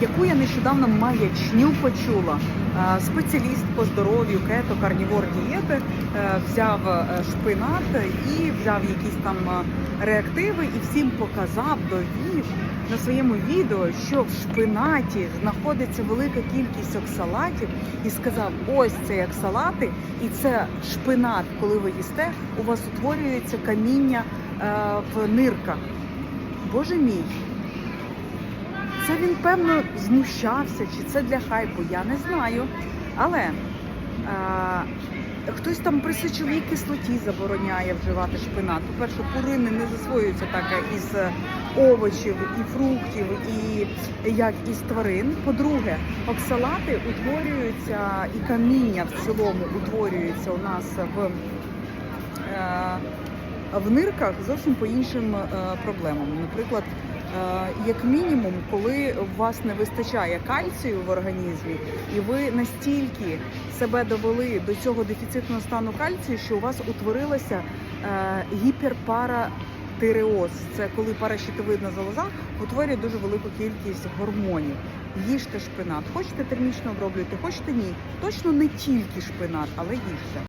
яку я нещодавно маячню почула. Е, Спеціаліст по здоров'ю кето карнівор дієти е, взяв е, шпинат і взяв якісь там реактиви і всім показав, довів на своєму відео, що в шпинаті знаходиться велика кількість оксалатів, і сказав: ось це як салати, і це шпинат, коли ви їсте, у вас утворюється каміння в нирках. Боже мій. Це він, певно, знущався, чи це для хайпу, я не знаю. Але е, хтось там при сечовій кислоті забороняє вживати шпинат. По-перше, пурини не засвоюються так із е, овочів і фруктів, і як із тварин. По-друге, оксалати утворюються і каміння в цілому утворюється у нас в. В нирках зовсім по іншим е, проблемам. Наприклад, е, як мінімум, коли у вас не вистачає кальцію в організмі, і ви настільки себе довели до цього дефіцитного стану кальцію, що у вас утворилася е, гіперпаратиреоз. Це коли паращитовидна залоза утворює дуже велику кількість гормонів. Їжте шпинат. Хочете термічно оброблюйте, хочете ні. Точно не тільки шпинат, але їжте.